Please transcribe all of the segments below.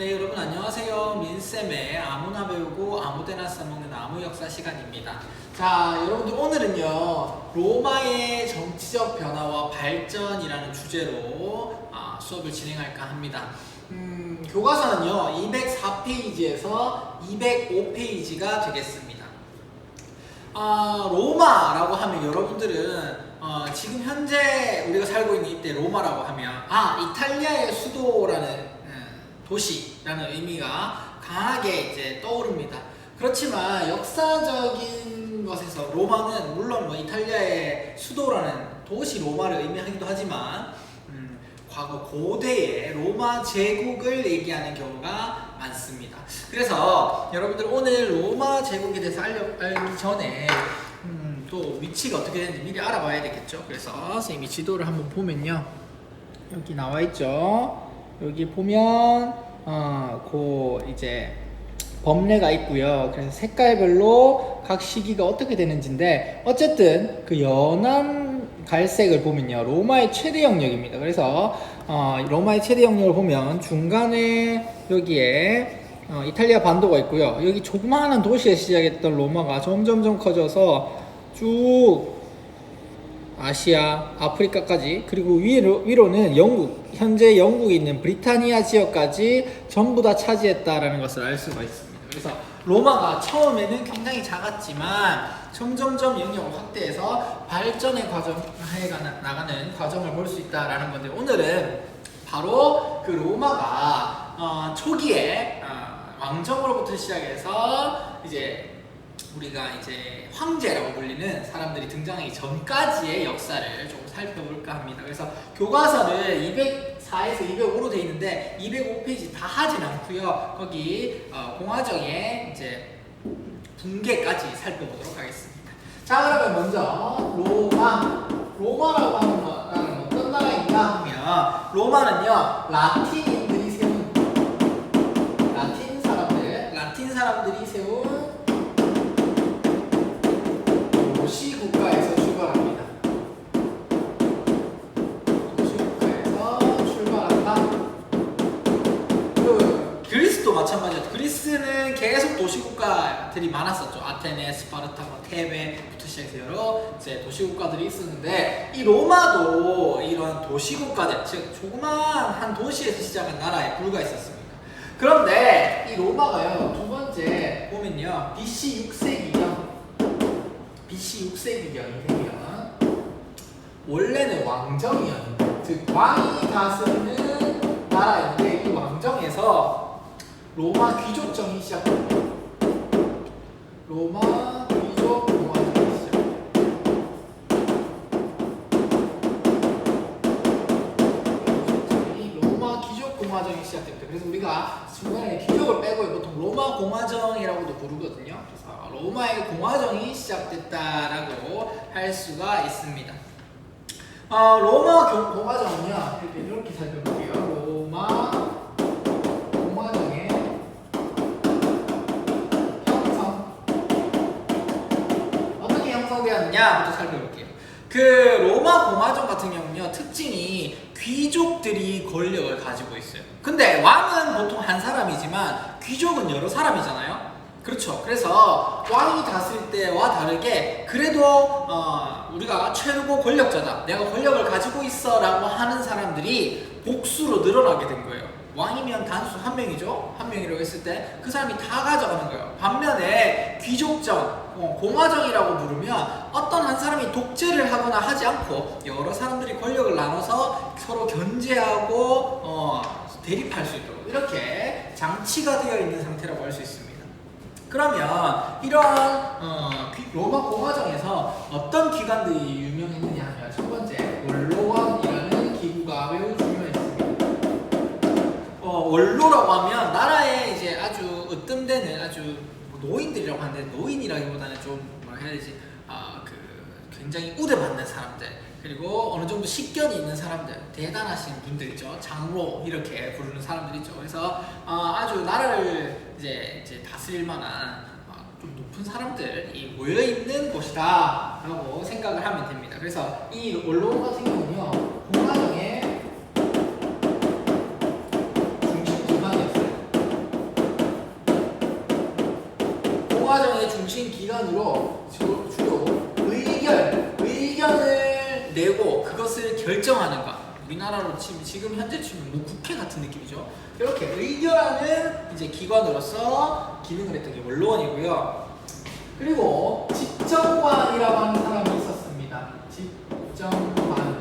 네 여러분 안녕하세요. 민쌤의 아무나 배우고 아무데나 써먹는 아무 역사 시간입니다. 자 여러분들 오늘은요 로마의 정치적 변화와 발전이라는 주제로 아, 수업을 진행할까 합니다. 음, 교과서는요 204페이지에서 205페이지가 되겠습니다. 아, 로마라고 하면 여러분들은 어, 지금 현재 우리가 살고 있는 이때 로마라고 하면 아 이탈리아의 수도라는 음, 도시 라는 의미가 강하게 이제 떠오릅니다. 그렇지만 역사적인 것에서 로마는 물론 뭐 이탈리아의 수도라는 도시 로마를 의미하기도 하지만 음, 과거 고대의 로마 제국을 얘기하는 경우가 많습니다. 그래서 여러분들 오늘 로마 제국에 대해서 알려, 알기 전에 음, 또 위치가 어떻게 되는지 미리 알아봐야 되겠죠. 그래서 선생님이 지도를 한번 보면요. 여기 나와 있죠. 여기 보면 어, 그 이제 범례가 있고요. 그래서 색깔별로 각 시기가 어떻게 되는지인데 어쨌든 그 연한 갈색을 보면요. 로마의 최대 영역입니다. 그래서 어, 로마의 최대 영역을 보면 중간에 여기에 어, 이탈리아 반도가 있고요. 여기 조그마한 도시에 시작했던 로마가 점점점 커져서 쭉 아시아, 아프리카까지 그리고 위로, 위로는 영국, 현재 영국에 있는 브리타니아 지역까지 전부 다 차지했다라는 것을 알 수가 있습니다. 그래서 로마가 처음에는 굉장히 작았지만 점점점 영역을 확대해서 발전의 과정에 가- 나가는 과정을 볼 수 있다라는 건데 오늘은 바로 그 로마가 어, 초기에 어, 왕정으로부터 시작해서 이제 우리가 이제 황제라고 불리는 사람들이 등장하기 전까지의 역사를 좀 살펴볼까 합니다. 그래서 교과서를 204에서 205로 돼 있는데 205페이지 다 하진 않고요. 거기 어, 공화정의 이제 붕괴까지 살펴보도록 하겠습니다. 자 그러면 먼저 로마 로마라고 하는 나라는 어떤 나라인가 하면 로마는요 라틴인들이 세운 라틴 사람들 라틴 사람들이 세운 도시 국가에서 출발합니다. 도시 국가에서 출발한다. 그 그리스도 마찬가지였죠. 그리스는 계속 도시 국가들이 많았었죠. 아테네, 스파르타, 뭐 테베부터 시작해서 여러 이제 도시 국가들이 있었는데 이 로마도 이런 도시 국가들, 즉 조그마한 한 도시에서 시작한 나라에 불과했었습니다. 그런데 이 로마가요 두 번째 보면요 BC 6세기경 BC 6세기경이 되면 원래는 왕정이었는데 즉 왕이 다스리는 나라인데 이 왕정에서 로마 귀족정이 시작됩니다. 로마 귀족 공화정이. 귀족정이 로마 귀족 공화정이 시작됩니다. 그래서 우리가 중간에 귀족을 빼고 보통 로마 공화정이라고도 부르거든요. 그래서 로마의 공화정이 시작됐다라고 할 수가 있습니다. 어, 로마 교- 공화정은요 이렇게 살펴볼게요. 로마 공화정의 형성 어떻게 형성되었느냐부터 살펴볼게요. 그 로마 공화정 같은 경우는요 특징이 귀족들이 권력을 가지고 있어요. 근데 왕은 보통 한 사람이지만 귀족은 여러 사람이잖아요. 그렇죠. 그래서 왕이 다스릴 때와 다르게 그래도 어, 우리가 최고 권력자다. 내가 권력을 가지고 있어라고 하는 사람들이 복수로 늘어나게 된 거예요. 왕이면 단수 한 명이죠. 한 명이라고 했을 때 그 사람이 다 가져가는 거예요. 반면에 귀족정, 어, 공화정이라고 부르면 어떤 한 사람이 독재를 하거나 하지 않고 여러 사람들이 권력을 나눠서 서로 견제하고 어, 대립할 수 있도록 이렇게 장치가 되어 있는 상태라고 할 수 있습니다. 그러면 이러한 어, 귀- 로마 공화정에서 어떤 기관들이 유명했느냐 하면 첫 번째 원로원이라는 기구가 매우 중요했습니다. 어, 원로라고 하면 나라에 이제 아주 으뜸되는 아주 뭐 노인들이라고 하는데 노인이라기보다는 좀 뭐라 해야 되지 아, 그 굉장히 우대받는 사람들 그리고 어느 정도 식견이 있는 사람들 대단하신 분들 있죠 장로 이렇게 부르는 사람들 있죠 그래서 어, 아주 나라를 이제, 이제 다스릴 만한 어, 좀 높은 사람들이 모여 있는 곳이다라고 생각을 하면 됩니다. 그래서 이 원로 같은 경우는요. 기관으로 주- 주로 의견, 의견을 내고 그것을 결정하는가. 우리나라로 치면 지금 현재 치면 뭐 국회 같은 느낌이죠. 이렇게 의결하는 이제 기관으로서 기능을 했던 게 원로원이고요. 그리고 집정관이라고 하는 사람이 있었습니다. 집정관.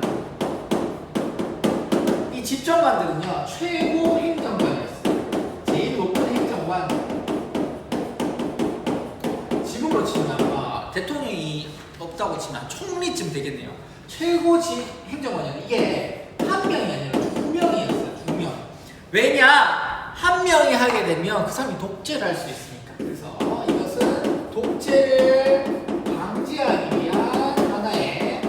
이 집정관들은요 최고 행정관이었어요. 제일 높은 행정관. 지금으로 치면 대통령이 없다고 치면 총리쯤 되겠네요. 최고 지 행정관이요. 이게 한 명이 아니라 두 명이었어요. 두 명. 왜냐? 한 명이 하게 되면 그 사람이 독재를 할 수 있으니까. 그래서 이것은 독재를 방지하기 위한 하나의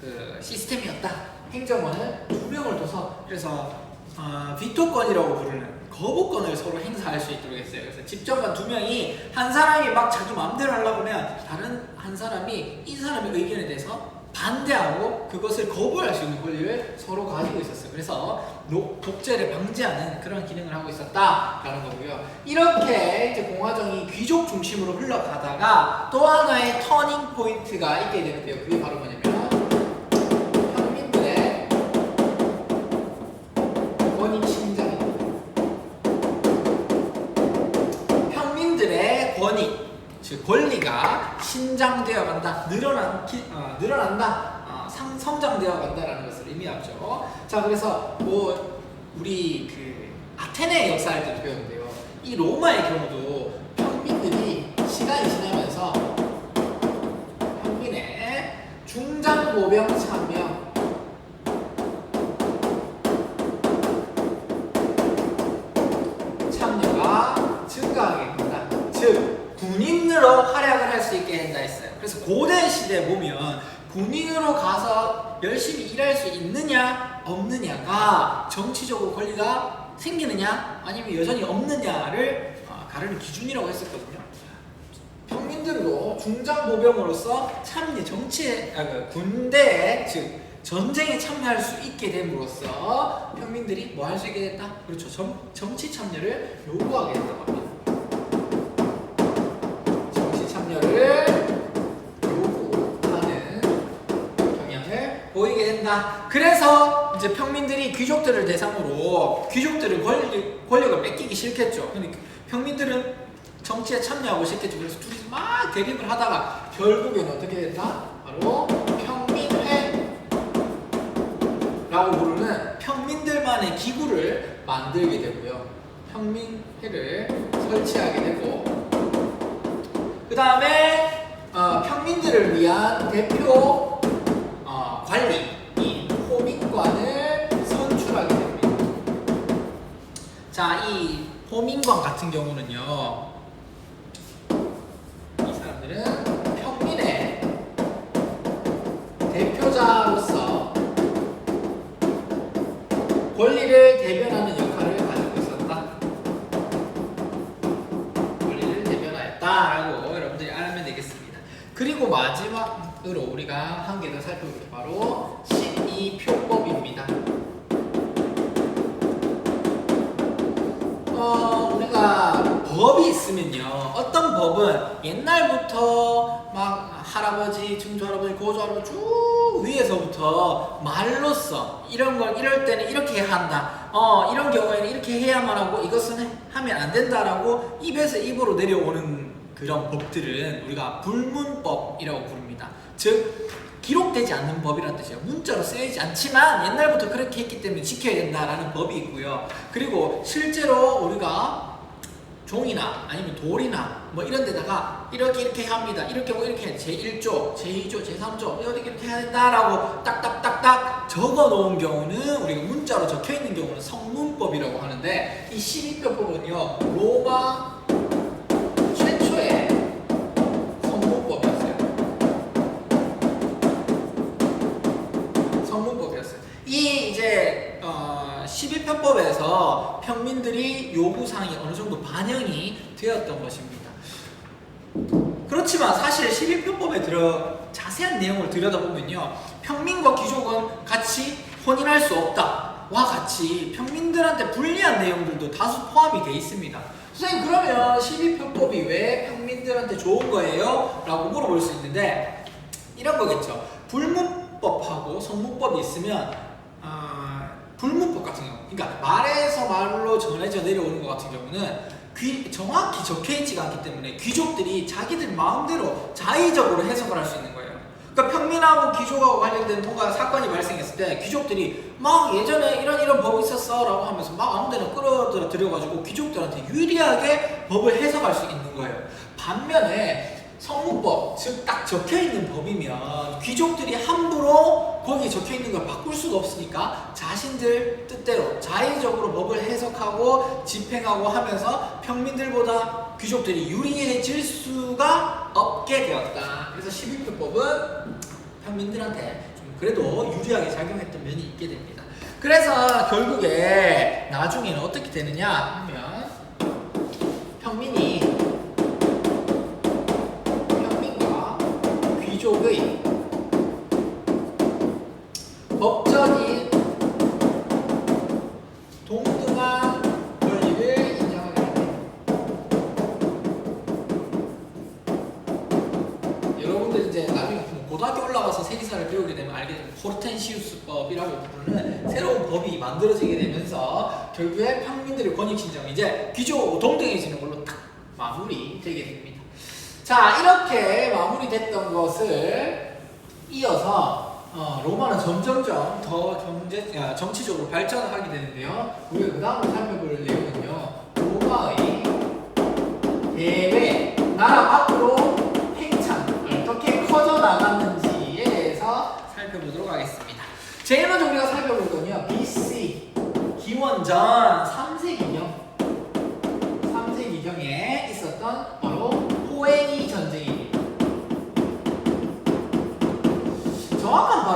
그 시스템이었다. 행정관을 두 명을 둬서 그래서 어, 비토권이라고 부르는 거부권을 서로 행사할 수 있도록 했어요. 그래서 집정관 두 명이 한 사람이 막 자기 마음대로 하려고 하면 다른 한 사람이 이 사람의 의견에 대해서 반대하고 그것을 거부할 수 있는 권리를 서로 가지고 있었어요. 그래서 노- 독재를 방지하는 그런 기능을 하고 있었다라는 거고요. 이렇게 이제 공화정이 귀족 중심으로 흘러가다가 또 하나의 터닝 포인트가 있게 되는데요. 그게 바로 뭐냐면 평민들의 권위 침장입니다. 평민들의 권위, 즉 신장되어 간다, 늘어난, 기, 어, 늘어난다, 어, 상, 성장되어 간다라는 것을 의미하죠. 자, 그래서 뭐 우리 그 아테네 역사할 때도 배웠는데요. 이 로마의 경우도 평민들이 시간이 지나면서 평민의 중장보병 참여 참여가 증가하게 된다. 즉 군인으로 활약을 할 수 있게 된다 했어요. 그래서 고대 시대 보면 군인으로 가서 열심히 일할 수 있느냐 없느냐가 정치적으로 권리가 생기느냐 아니면 여전히 없느냐를 어, 가르는 기준이라고 했었거든요. 평민들도 중장 보병으로서 참여 정치에 아, 그 군대에 즉 전쟁에 참여할 수 있게 됨으로써 평민들이 뭐 할 수 있게 됐다? 그렇죠. 정, 정치 참여를 요구하게 된다고 합니다. 정치 참여를 요구하는 경향을 그래서 이제 평민들이 귀족들을 대상으로 귀족들을 권리, 권력을 뺏기기 싫겠죠. 그러니까 평민들은 정치에 참여하고 싶겠죠. 그래서 둘이 막 대립을 하다가 결국에는 어떻게 된다? 바로 평민회 라고 부르는 평민들만의 기구를 만들게 되고요. 평민회를 설치하게 되고 그 다음에 어, 평민들을 위한 대표 어, 관리 자, 이 호민관 같은 경우는요. 이 사람들은 평민의 대표자로서 권리를 대변하는 역할을 가지고 있었다. 권리를 대변하였다라고 여러분들이 알면 되겠습니다. 그리고 마지막으로 우리가 한 개 더 살펴볼 게 바로 12표법입니다. 어, 우리가 법이 있으면요. 옛날부터 막 할아버지, 증조할아버지, 고조할아버지 쭉 위에서부터 말로써 이런 걸 이럴 때는 이렇게 한다. 어, 이런 경우에는 이렇게 해야만 하고 이것은 하면 안 된다라고 입에서 입으로 내려오는 그런 법들은 우리가 불문법이라고 부릅니다. 즉 기록되지 않는 법이라는 뜻이에요. 문자로 쓰이지 않지만 옛날부터 그렇게 했기 때문에 지켜야 된다라는 법이 있고요. 그리고 실제로 우리가 종이나 아니면 돌이나 뭐 이런 데다가 이렇게 이렇게 합니다. 이렇게 하고 이렇게 제1조, 제2조, 제3조 이렇게 이렇게 해야 된다라고 딱딱딱딱 적어 놓은 경우는 우리가 문자로 적혀 있는 경우는 성문법이라고 하는데 이 12표법은요. 로마 12편법에서 평민들이 요구사항이 어느 정도 반영이 되었던 것입니다. 그렇지만 사실 12편법에 들어 자세한 내용을 들여다보면요. 평민과 귀족은 같이 혼인할 수 없다. 같이 평민들한테 불리한 내용들도 다수 포함이 돼 있습니다. 선생님 그러면 12표법이 왜 평민들한테 좋은 거예요? 라고 물어볼 수 있는데 이런 거겠죠. 불문법하고 성문법이 있으면 아, 불문법 같은 경우, 그러니까 말에서 말로 전해져 내려오는 것 같은 경우는 귀, 정확히 적혀 있지가 않기 때문에 귀족들이 자기들 마음대로 자의적으로 해석을 할 수 있는 거예요. 그러니까 평민하고 귀족하고 관련된 통과 사건이 발생했을 때 귀족들이 막 예전에 이런 이런 법이 있었어라고 하면서 막 아무데나 끌어들여 가지고 귀족들한테 유리하게 법을 해석할 수 있는 거예요. 반면에 성문법, 즉 딱 적혀 있는 법이면 귀족들이 함부로 거기에 적혀 있는 걸 바꿀 수가 없으니까 자신들 뜻대로 자의적으로 법을 해석하고 집행하고 하면서 평민들보다 귀족들이 유리해질 수가 없게 되었다. 그래서 12표법은 평민들한테 좀 그래도 유리하게 작용했던 면이 있게 됩니다. 그래서 결국에 나중에는 어떻게 되느냐 하면 평민이 평민과 귀족의 법적인 동등한 권리를 인정하게 됩니다. 여러분들 이제 나중에 뭐 고등학교 올라가서 세계사를 배우게 되면 알게 되는 호르텐시우스법이라고 부르는 새로운 법이 만들어지게 되면서 결국에 평민들의 권익 신장 이제 귀족 동등해지는 걸로 딱 마무리 되게 됩니다. 자 이렇게 마무리됐던 것을 이어서 어, 로마는 점점점 더 경제, 아, 정치적으로 발전을 하게 되는데요. 우리가 그 다음으로 살펴볼 내용은요. 로마의 대외 나라 밖으로 팽창 어떻게 커져 나갔는지에 대해서 살펴보도록 하겠습니다. 제일 먼저 우리가 살펴볼 건요. BC 기원전 3세기경 3세기경에 있었던 바로 포에니 전쟁입니다.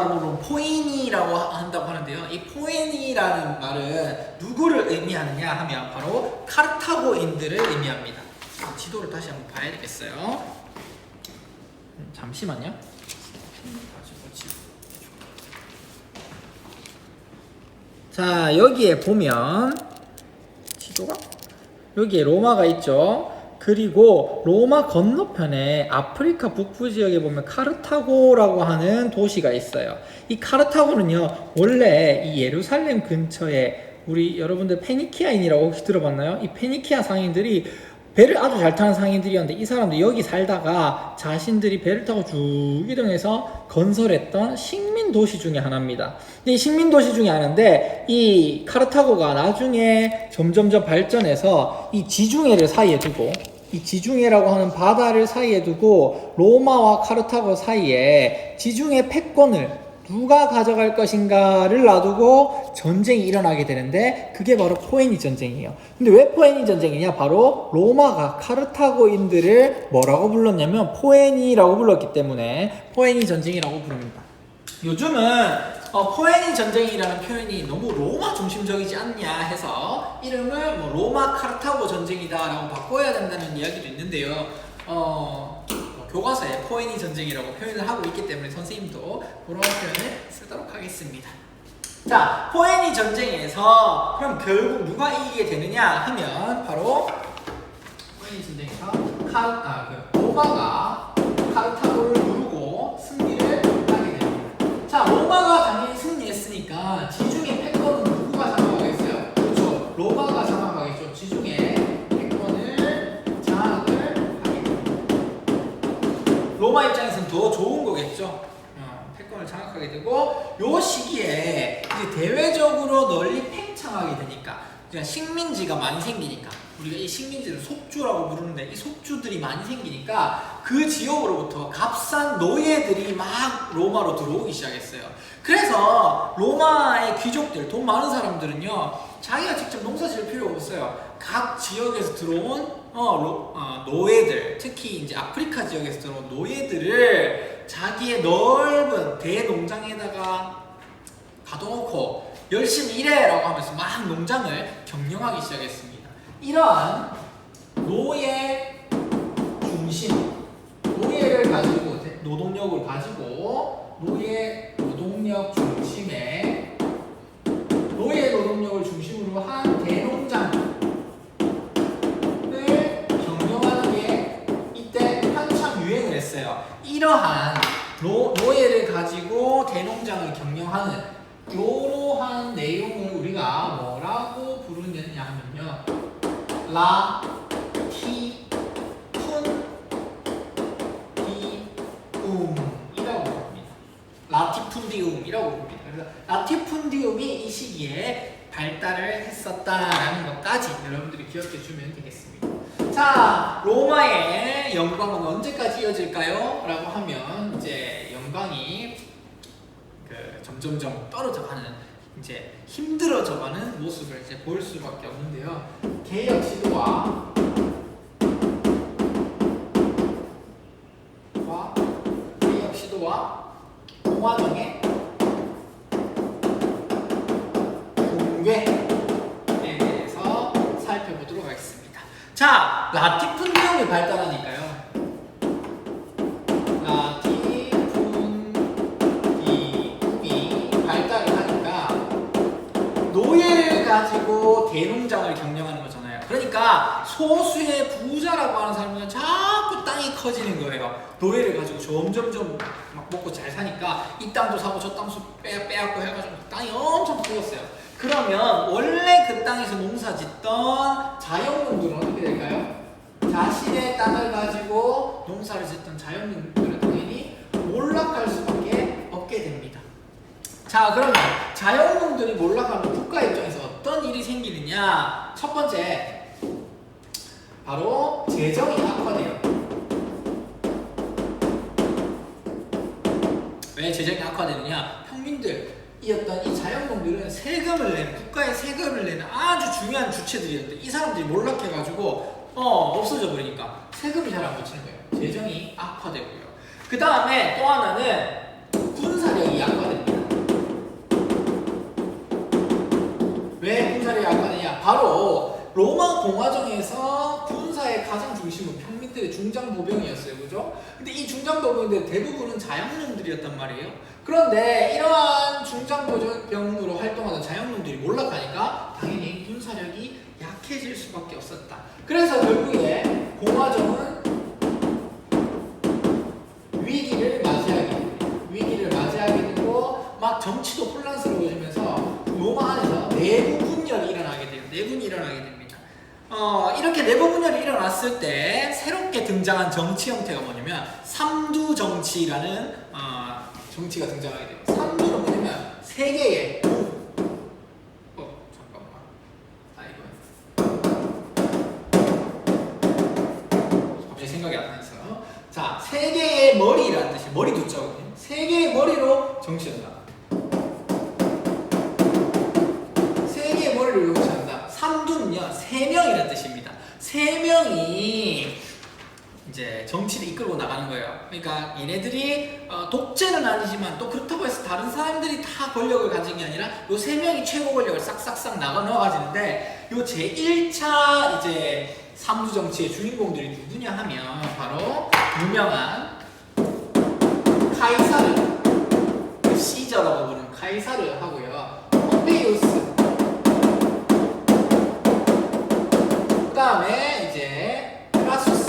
발음으로는 포에니라고 한다고 하는데요. 이 포에니라는 말은 누구를 의미하느냐 하면 바로 카르타고인들을 의미합니다. 지도를 다시 한번 봐야 되겠어요. 음, 잠시만요. 자 여기에 보면 지도가 여기에 로마가 있죠. 그리고 로마 건너편에 아프리카 북부 지역에 보면 카르타고라고 하는 도시가 있어요. 이 카르타고는요, 원래 이 예루살렘 근처에 우리 여러분들 페니키아인이라고 혹시 들어봤나요? 이 페니키아 상인들이 배를 아주 잘 타는 상인들이었는데 이 사람들이 여기 살다가 자신들이 배를 타고 쭉 이동해서 건설했던 식민 도시 중에 하나입니다. 이 식민 도시 중에 하나인데 이 카르타고가 나중에 점점점 발전해서 이 지중해를 사이에 두고 이 지중해라고 하는 바다를 사이에 두고 로마와 카르타고 사이에 지중해 패권을 누가 가져갈 것인가를 놔두고 전쟁이 일어나게 되는데 그게 바로 포에니 전쟁이에요. 근데 왜 포에니 전쟁이냐? 바로 로마가 카르타고인들을 뭐라고 불렀냐면 포에니라고 불렀기 때문에 포에니 전쟁이라고 부릅니다. 요즘은 어, 포에니 전쟁이라는 표현이 너무 로마 중심적이지 않냐 해서 이름을 뭐 로마 카르타고 전쟁이다라고 바꿔야 된다는 이야기도 있는데요. 어, 뭐 교과서에 포에니 전쟁이라고 표현을 하고 있기 때문에 선생님도 그런 표현을 쓰도록 하겠습니다. 자, 포에니 전쟁에서 그럼 결국 누가 이기게 되느냐 하면 바로 포에니 전쟁에서 카, 아, 그 로마가 카르타고를 누르고 승리를 하게 됩니다. 자, 로마가 승리했으니까 지중해 패권은 누구가 장악하겠어요? 그렇죠. 로마가 장악하겠죠. 지중해 패권을 장악을 됩니다. 로마 입장에서는 더 좋은 거겠죠. 어, 패권을 장악하게 되고 요 시기에 이제 대외적으로 널리 팽창하게 되니까 그냥 식민지가 많이 생기니까 우리가 이 식민지를 속주라고 부르는데 이 속주들이 많이 생기니까 그 지역으로부터 값싼 노예들이 막 로마로 들어오기 시작했어요. 그래서 로마의 귀족들, 돈 많은 사람들은요, 자기가 직접 농사 지을 필요가 없어요. 각 지역에서 들어온 어, 로- 어, 노예들, 특히 이제 아프리카 지역에서 들어온 노예들을 자기의 넓은 대농장에다가 가둬놓고 열심히 일해라고 하면서 막 농장을 경영하기 시작했습니다. 이러한 노예 중심, 노예를 가지고 노동력을 가지고 노예 노동력 중심의 노예 노동력을 중심으로 한 대농장 을 경영하는 게 이때 한참 유행을 했어요. 이러한 노, 노예를 가지고 대농장을 경영하는 이러한 내용을 우리가 뭐라고 부르느냐 하면요. 라, 티, 푼, 디, 움 이라고 부릅니다. 라티푼디움이라고 부릅니다. 그래서 라티푼디움이 이 시기에 발달을 했었다라는 것까지 여러분들이 기억해 주면 되겠습니다. 자, 로마의 영광은 언제까지 이어질까요? 라고 하면 이제 영광이 그 점점점 떨어져 가는 이제 힘들어져가는 모습을 이제 볼 수밖에 없는데요. 개혁 시도와 와 소수의 부자라고 하는 사람은 자꾸 땅이 커지는 거예요. 노예를 가지고 점점점 막 먹고 잘 사니까 이 땅도 사고 저 땅도 빼, 빼앗고 해가지고 땅이 엄청 커졌어요. 그러면 원래 그 땅에서 농사 짓던 자연농들은 어떻게 될까요? 자신의 땅을 가지고 농사를 짓던 자연농들은 당연히 몰락할 수밖에 없게 됩니다. 자, 그러면 자연농들이 몰락하면 국가 입장에서 어떤 일이 생기느냐? 첫 번째, 바로 재정이 악화돼요. 왜 재정이 악화되느냐? 평민들이었던 이 자연농들은 세금을 내는 국가에 세금을 내는 아주 중요한 주체들이었는데 이 사람들이 몰락해가지고 어 없어져 버리니까 세금이 잘안 붙이는 거예요. 재정이 악화되고요. 그 다음에 또 하나는 군사력이 약화됩니다. 왜 군사력이 약화되냐? 바로 로마 공화정에서 가장 중심은 평민들의 중장보병이었어요. 그죠? 근데 이 중장보병들 대부분은 자양놈들이었단 말이에요. 그런데 이러한 중장보병으로 활동하던 자양놈들이 몰락하니까 당연히 군사력이 약해질 수밖에 없었다. 그래서 결국에 공화정은 위기를 맞이하게. 위기를 맞이하게 되고 막 정치도 혼란스러워지면서 로마 안에서 내부 분열이 일어나게 돼요. 내분이 일어나게 됩니다. 어, 이렇게 내부 분열이 일어났을 때 새롭게 등장한 정치 형태가 뭐냐면 삼두 정치라는 어, 정치가 등장하게 돼요. 삼두는 뭐냐면 세 개의 어 잠깐만 아 이거 갑자기 생각이 안 나서 자, 세 개의 머리라는 뜻이 머리 두자거든요. 세 개의 머리로 정치한다. 세 개의 머리로 정치한다. 삼두는요, 세 명이라는 뜻입니다. 세 명이 이제 정치를 이끌고 나가는 거예요. 그러니까 얘네들이 어, 독재는 아니지만 또 그렇다고 해서 다른 사람들이 다 권력을 가진 게 아니라 요 세 명이 최고 권력을 싹싹싹 나가 넣어가지는데 요 제 1차 이제 삼두 정치의 주인공들이 누구냐 하면 바로 유명한 카이사르 그 시저라고 부르는 카이사르 하고요. 폼페이우스 그 다음에 이제 크라수스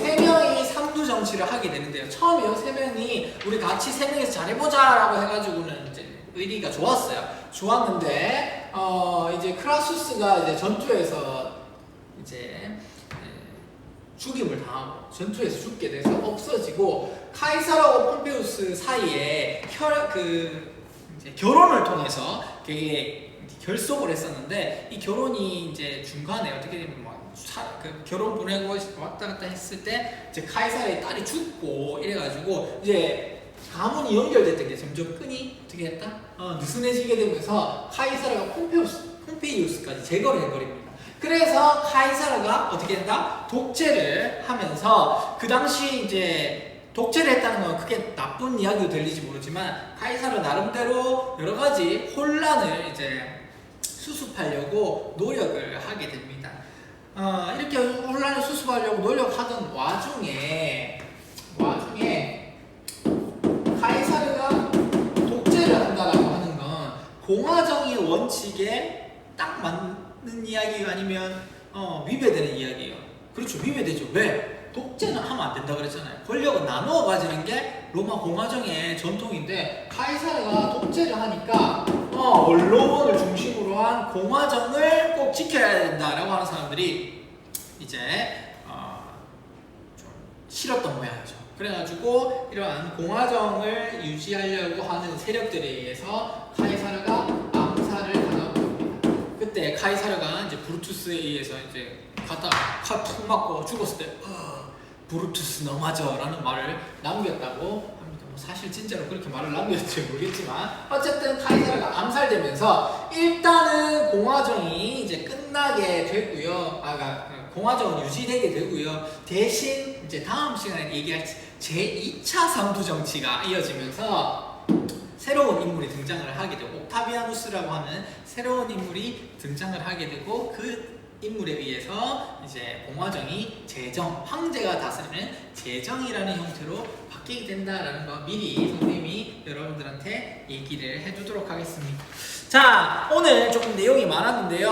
세 명이 삼두 정치를 하게 되는데요. 처음에 이세 명이 우리 같이 세 명이서 잘해보자 라고 해가지고는 이제 의리가 좋았어요. 좋았는데 어 이제 크라수스가 이제 전투에서 이제 에, 죽임을 당하고 전투에서 죽게 돼서 없어지고 카이사르하고 폼페우스 사이에 혈, 그 결혼을 통해서 되게 결속을 했었는데 이 결혼이 이제 중간에 어떻게 되면 막 사- 그 결혼 보내고 왔다 갔다 했을 때 이제 카이사르의 딸이 죽고 이래가지고 이제 가문이 연결됐던 게 점점 끈이 어떻게 했다? 어, 느슨해지게 되면서 카이사르가 폼페우스, 폼페이우스까지 제거를 해버립니다. 그래서 카이사르가 어떻게 된다? 독재를 하면서 그 당시 이제 독재를 했다는 건 크게 나쁜 이야기로 들리지 모르지만 카이사르 나름대로 여러 가지 혼란을 이제 수습하려고 노력을 하게 됩니다. 어, 이렇게 혼란을 수습하려고 노력하던 와중에 와중에 카이사르가 독재를 한다라고 하는 건 공화정의 원칙에 딱 맞는 이야기가 아니면 어, 위배되는 이야기예요. 그렇죠, 위배되죠. 왜? 독재는 하면 안 된다 그랬잖아요. 권력은 나누어 가지는 게 로마 공화정의 전통인데 카이사르가 독재를 하니까 어, 원로원을 중심으로 한 공화정을 꼭 지켜야 된다라고 하는 사람들이 이제 어, 좀 싫었던 모양이죠. 그래가지고 이러한 공화정을 유지하려고 하는 세력들에 의해서 카이사르가 암살을 당하고. 그때 카이사르가 이제 브루투스에 의해서 이제 갖다 칼툭 맞고 죽었을 때 어, 브루투스 너마저라는 말을 남겼다고 합니다. 뭐 사실 진짜로 그렇게 말을 남겼을지 모르겠지만 어쨌든 카이사르가 암살되면서 일단은 공화정이 이제 끝나게 되고요. 아, 그러니까 공화정은 유지되게 되고요. 대신 이제 다음 시간에 얘기할 제2차 삼두 정치가 이어지면서 새로운 인물이 등장을 하게 되고 옥타비아누스라고 하는 새로운 인물이 등장을 하게 되고 그 인물에 의해서 이제 공화정이 제정 황제가 다스리는 제정이라는 형태로 바뀌게 된다라는 거 미리 선생님이 여러분들한테 얘기를 해두도록 하겠습니다. 자 오늘 조금 내용이 많았는데요.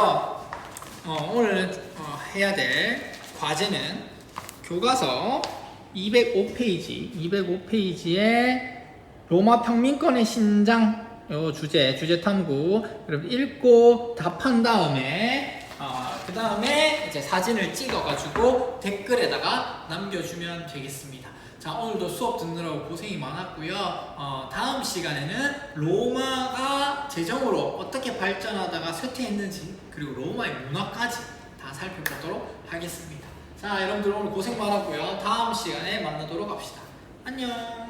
어, 오늘 어, 해야 될 과제는 교과서 205페이지 205페이지에 로마 평민권의 신장 요 주제 주제 탐구 여러분 읽고 답한 다음에 어, 그 다음에 이제 사진을 찍어가지고 댓글에다가 남겨주면 되겠습니다. 자 오늘도 수업 듣느라고 고생이 많았고요. 어, 다음 시간에는 로마가 제정으로 어떻게 발전하다가 쇠퇴했는지 그리고 로마의 문화까지 다 살펴보도록 하겠습니다. 자 여러분들 오늘 고생 많았고요. 다음 시간에 만나도록 합시다. 안녕.